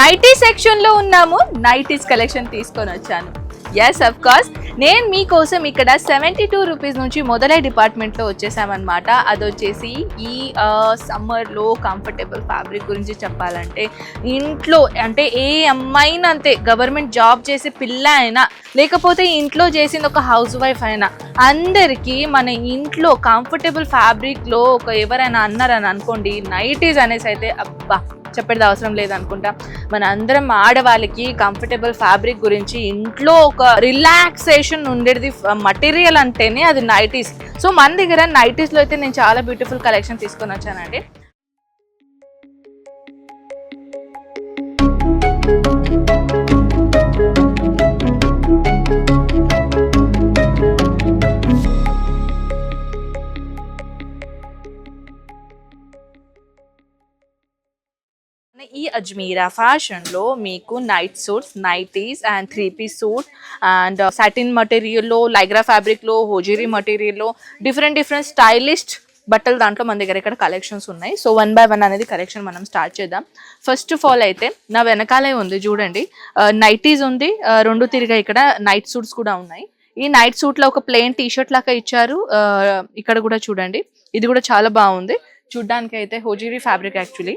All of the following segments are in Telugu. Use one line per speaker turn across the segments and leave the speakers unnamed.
నైటీ సెక్షన్లో ఉన్నాము. నైటీస్ కలెక్షన్ తీసుకొని వచ్చాను. ఎస్ అఫ్ కోర్స్ నేను మీకోసం ఇక్కడ సెవెంటీ టూ రూపీస్ నుంచి మొదలై డిపార్ట్మెంట్లో వచ్చేసామన్నమాట. అది వచ్చేసి ఈ సమ్మర్లో కంఫర్టబుల్ ఫ్యాబ్రిక్ గురించి చెప్పాలంటే ఇంట్లో అంటే ఏ అమ్మాయినా అంతే గవర్నమెంట్ జాబ్ చేసే పిల్ల అయినా లేకపోతే ఇంట్లో చేసింది ఒక హౌస్ వైఫ్ అయినా అందరికీ మన ఇంట్లో కంఫర్టబుల్ ఫ్యాబ్రిక్లో ఒక ఎవరైనా అన్నారని అనుకోండి నైటీస్ అనేసి అయితే అబ్బా! చెప్పేది అవసరం లేదనుకుంటా. మన అందరం ఆడవాళ్ళకి కంఫర్టబుల్ ఫ్యాబ్రిక్ గురించి ఇంట్లో ఒక రిలాక్సేషన్ ఉండేది మటీరియల్ అంటేనే అది నైటీస్ సో మన దగ్గర నైటీస్లో అయితే నేను చాలా బ్యూటిఫుల్ కలెక్షన్ తీసుకొని వచ్చానండి. అజ్మీరా ఫ్యాషన్లో మీకు night suits nighties and three piece suit and satin మటీరియల్లో లైగ్రా ఫ్యాబ్రిక్లో హోజీరీ మటీరియల్లో డిఫరెంట్ డిఫరెంట్ స్టైలిస్ట్ బట్టలు దాంట్లో మన దగ్గర ఇక్కడ కలెక్షన్స్ ఉన్నాయి. సో వన్ బై వన్ అనేది కలెక్షన్ మనం స్టార్ట్ చేద్దాం. ఫస్ట్ ఆఫ్ ఆల్ అయితే నా వెనకాలే ఉంది చూడండి. Uh, నైటీస్ ఉంది. Uh, రెండు తిరిగా ఇక్కడ నైట్ సూట్స్ కూడా ఉన్నాయి. ఈ నైట్ సూట్లో ఒక ప్లెయిన్ టీ షర్ట్ లాగా ఇచ్చారు. Uh, ఇక్కడ కూడా చూడండి. ఇది కూడా చాలా బాగుంది. చూడ్డానికి అయితే hosiery fabric actually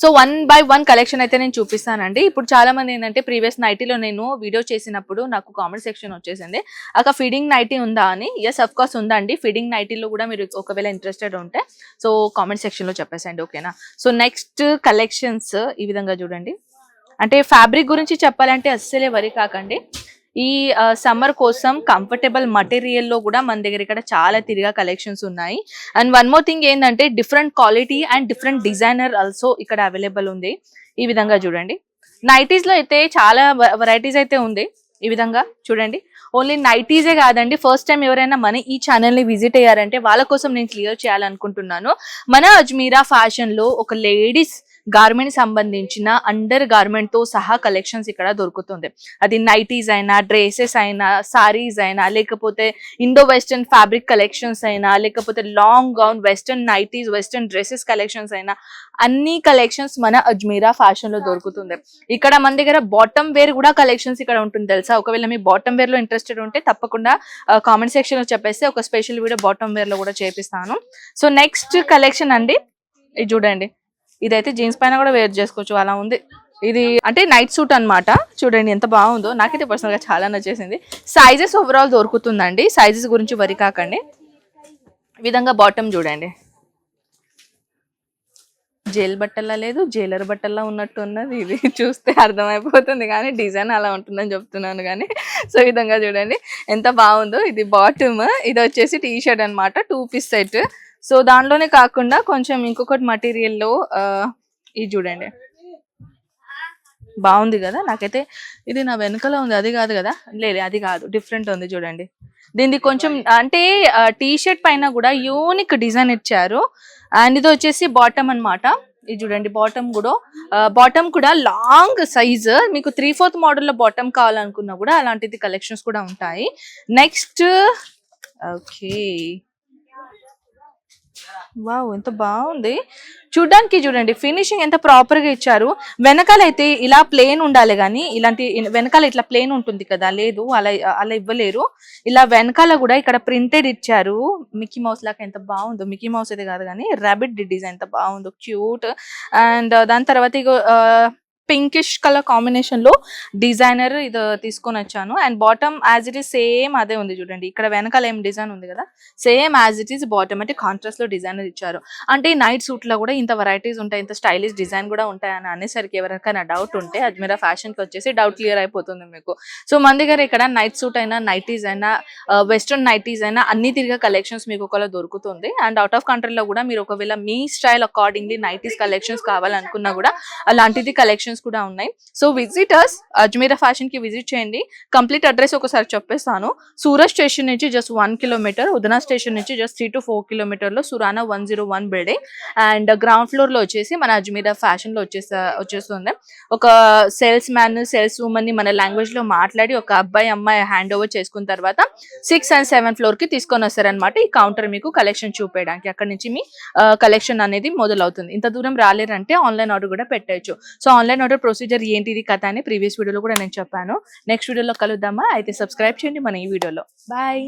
so one by one collection అయితే నేను చూపిస్తానండి. ఇప్పుడు చాలా మంది ఏంటంటే ప్రీవియస్ నైటీలో నేను వీడియో చేసినప్పుడు నాకు కామెంట్ సెక్షన్ వచ్చేసింది. అక్కడ ఫీడింగ్ నైటీ ఉందా అని? ఎస్ అఫ్ కోర్స్ ఉందండి. ఫీడింగ్ నైటీలో కూడా మీరు ఒకవేళ ఇంట్రెస్టెడ్ ఉంటే సో కామెంట్ సెక్షన్లో చెప్పేసండి ఓకేనా? సో నెక్స్ట్ కలెక్షన్స్ ఈ విధంగా చూడండి. అంటే ఫ్యాబ్రిక్ గురించి చెప్పాలంటే అస్సలే వరి కాకండి. ఈ సమ్మర్ కోసం కంఫర్టబుల్ మటీరియల్లో కూడా మన దగ్గర ఇక్కడ చాలా తిరిగా కలెక్షన్స్ ఉన్నాయి. అండ్ వన్ మోర్ థింగ్ ఏంటంటే different quality and different designer also ఇక్కడ అవైలబుల్ ఉంది. ఈ విధంగా చూడండి. నైటీస్లో అయితే చాలా వెరైటీస్ అయితే ఉంది. ఈ విధంగా చూడండి. ఓన్లీ నైటీసే కాదండి. ఫస్ట్ టైం ఎవరైనా మన ఈ ఛానల్ని విజిట్ అయ్యారంటే వాళ్ళ కోసం నేను క్లియర్ చేయాలనుకుంటున్నాను. మన అజ్మీరా ఫ్యాషన్లో ఒక లేడీస్ గార్మెంట్ సంబంధించిన అండర్ గార్మెంట్తో సహా కలెక్షన్స్ ఇక్కడ దొరుకుతుంది. అది నైటీస్ అయినా డ్రెస్సెస్ అయినా సారీస్ అయినా లేకపోతే ఇండో వెస్టర్న్ ఫ్యాబ్రిక్ కలెక్షన్స్ అయినా లేకపోతే long gown western nighties western dresses collections అయినా అన్ని కలెక్షన్స్ మన అజ్మీరా ఫ్యాషన్లో దొరుకుతుంది. ఇక్కడ మన దగ్గర బాటమ్ వేర్ కూడా కలెక్షన్స్ ఇక్కడ ఉంటుంది తెలుసా? ఒకవేళ మీ బాటమ్ వేర్లో ఇంట్రెస్టెడ్ ఉంటే తప్పకుండా కామెంట్ సెక్షన్లో చెప్పేస్తే ఒక స్పెషల్ వీడియో బాటమ్ వేర్లో కూడా చేపిస్తాను. సో నెక్స్ట్ కలెక్షన్ అండి. ఇది చూడండి. ఇదైతే జీన్స్ పైన కూడా వేర్ చేసుకోవచ్చు అలా ఉంది. ఇది అంటే నైట్ సూట్ అన్నమాట. చూడండి ఎంత బాగుందో. నాకైతే పర్సనల్గా చాలా నచ్చేసింది. సైజెస్ ఓవరాల్ దొరుకుతుందండి. సైజెస్ గురించి వరి కాకండి. ఈ విధంగా బాటమ్ చూడండి. జైల్ బట్టల్లా లేదు జైలర్ బట్టల్లా ఉన్నట్టు ఉన్నది. ఇది చూస్తే అర్థమైపోతుంది కానీ డిజైన్ అలా ఉంటుందని చెప్తున్నాను కానీ. సో ఈ విధంగా చూడండి. ఎంత బాగుందో. ఇది బాటమ్ ఇది వచ్చేసి టీ షర్ట్ అనమాట టూ పీస్ సెట్ సో దానిలోనే కాకుండా కొంచెం ఇంకొకటి మటీరియల్లో ఇది చూడండి. బాగుంది కదా? నాకైతే ఇది నా వెనకలో ఉంది అది కాదు కదా? లేదు అది కాదు డిఫరెంట్ ఉంది చూడండి. దీనికి కొంచెం అంటే టీ షర్ట్ పైన కూడా యూనిక్ డిజైన్ ఇచ్చారు. అండ్ ఇది వచ్చేసి బాటమ్ అన్నమాట. ఇది చూడండి బాటమ్ కూడా బాటమ్ కూడా లాంగ్ సైజ్ మీకు త్రీ ఫోర్త్ మోడల్లో బాటమ్ కావాలనుకున్నా కూడా అలాంటిది కలెక్షన్స్ కూడా ఉంటాయి. నెక్స్ట్ ఓకే వావ్ ఎంత బాగుంది. చూడ్డానికి చూడండి ఫినిషింగ్ ఎంత ప్రాపర్గా ఇచ్చారు. వెనకాల అయితే ఇలా ప్లేన్ ఉండాలి కానీ ఇలాంటి వెనకాల ఇట్లా ప్లేన్ ఉంటుంది కదా లేదు అలా అలా ఇవ్వలేరు. ఇలా వెనకాల కూడా ఇక్కడ ప్రింటెడ్ ఇచ్చారు. మిక్కీ మౌస్ లాగా ఎంత బాగుందో మిక్కీ మౌస్ అయితే కాదు కానీ రాబిడ్ డిజైన్ ఎంత బాగుందో క్యూట్ అండ్ దాని తర్వాత ఇగో పింకిష్ కలర్ కాంబినేషన్లో డిజైనర్ ఇది తీసుకొని వచ్చాను. And bottom as it is same అదే ఉంది చూడండి. ఇక్కడ వెనకాల ఏం డిజైన్ ఉంది కదా? Same as it is bottom అంటే కాంట్రాస్ట్లో డిజైనర్ ఇచ్చారు. అంటే ఈ నైట్ సూట్లో కూడా ఇంత వెరైటీస్ ఉంటాయి ఇంత స్టైలిష్ డిజైన్ కూడా ఉంటాయని అనేసరికి ఎవరికైనా డౌట్ ఉంటే అజ్మీరా ఫ్యాషన్కి వచ్చేసి డౌట్ క్లియర్ అయిపోతుంది మీకు. సో మన దగ్గర ఇక్కడ నైట్ సూట్ అయినా నైటీస్ అయినా వెస్ట్రన్ నైటీస్ అయినా అన్ని తిరిగే కలెక్షన్స్ మీకు ఒకవేళ దొరుకుతుంది. అండ్ అవుట్ ఆఫ్ కంట్రీలో కూడా మీరు ఒకవేళ మీ స్టైల్ అకార్డింగ్లీ నైటీస్ కలెక్షన్స్ కావాలనుకున్నా కూడా అలాంటిది కలెక్షన్స్ కలెక్షన్స్ కూడా ఉన్నాయి. సో విజిటర్స్ అజ్మీరా ఫ్యాషన్కి విజిట్ చేయండి. కంప్లీట్ అడ్రస్ ఒకసారి చెప్పేస్తాను. సూరత్ స్టేషన్ నుంచి just one kilometre Udhna station నుంచి just three to four కిలోమీటర్లో Surana one zero one building and ground ఫ్లోర్లో వచ్చేసి మన అజ్మీరా ఫ్యాషన్లో వచ్చేసా వచ్చేస్తుంది. ఒక సేల్స్ మ్యాన్ సేల్స్ ఉమెన్ని మన లాంగ్వేజ్లో మాట్లాడి ఒక అబ్బాయి అమ్మాయి హ్యాండ్ ఓవర్ చేసుకున్న తర్వాత సిక్స్ అండ్ సెవెన్ ఫ్లోర్కి తీసుకొని వస్తారనమాట ఈ కౌంటర్ మీకు కలెక్షన్ చూపేయడానికి. అక్కడ నుంచి మీ కలెక్షన్ అనేది మొదలవుతుంది. ఇంత దూరం రాలేరంటే ఆన్లైన్ ఆర్డర్ కూడా పెట్టచ్చు. సో ఆన్లైన్ ఆర్డర్ ప్రొసీజర్ ఏంటిది కథ అని ప్రీవియస్ వీడియోలో కూడా నేను చెప్పాను. నెక్స్ట్ వీడియోలో కలుద్దామా? అయితే సబ్స్క్రైబ్ చేయండి మన ఈ వీడియోలో బాయ్